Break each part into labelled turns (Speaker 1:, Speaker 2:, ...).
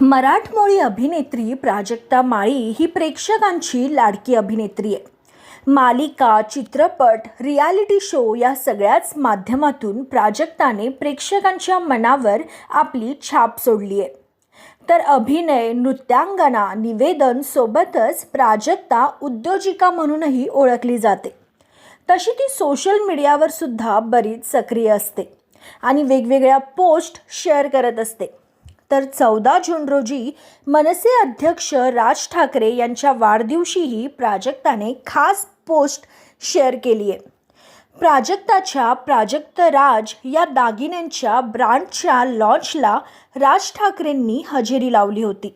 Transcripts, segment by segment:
Speaker 1: मराठमोळी अभिनेत्री प्राजक्ता माळी ही प्रेक्षकांची लाडकी अभिनेत्री आहे. मालिका चित्रपट रियालिटी शो या सगळ्याच माध्यमातून प्राजक्ताने प्रेक्षकांच्या मनावर आपली छाप सोडली आहे. तर अभिनय नृत्यांगना निवेदन सोबतच प्राजक्ता उद्योजिका म्हणूनही ओळखली जाते. तशी ती सोशल मीडियावर सुद्धा बरीच सक्रिय असते आणि वेगवेगळ्या पोस्ट शेअर करत असते. तर चौदा जून रोजी मनसे अध्यक्ष राज ठाकरे यांच्या वाढदिवशीही प्राजक्ताने खास पोस्ट शेअर केली आहे. प्राजक्ताच्या प्राजक्त राज या दागिन्यांच्या ब्रँडच्या लॉन्चला राज ठाकरेंनी हजेरी लावली होती.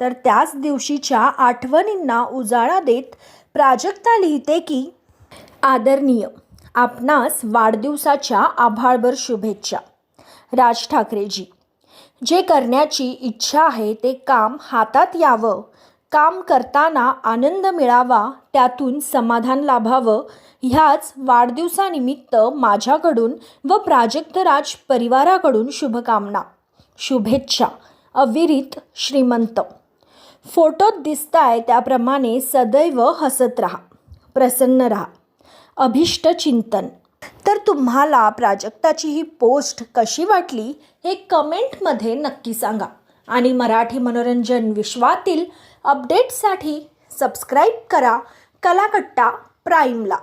Speaker 1: तर त्याच दिवशीच्या आठवणींना उजाळा देत प्राजक्ता लिहिते की आदरणीय आपणास वाढदिवसाच्या आभाळभर शुभेच्छा. राज ठाकरेजी जे करण्याची इच्छा आहे ते काम हातात यावं. काम करताना आनंद मिळावा त्यातून समाधान लाभावं. ह्याच वाढदिवसानिमित्त माझ्याकडून व प्राजक्तराज परिवाराकडून शुभकामना. शुभेच्छा. अविरित श्रीमंत. फोटोत दिसताय त्याप्रमाणे सदैव हसत राहा. प्रसन्न राहा. अभिष्ट चिंतन. तर तुम्हाला प्राजक्ताची ही पोस्ट कशी वाटली हे कमेंटमध्ये नक्की सांगा. आणि मराठी मनोरंजन विश्वातील अपडेट्ससाठी सबस्क्राईब करा कलाकट्टा प्राईमला.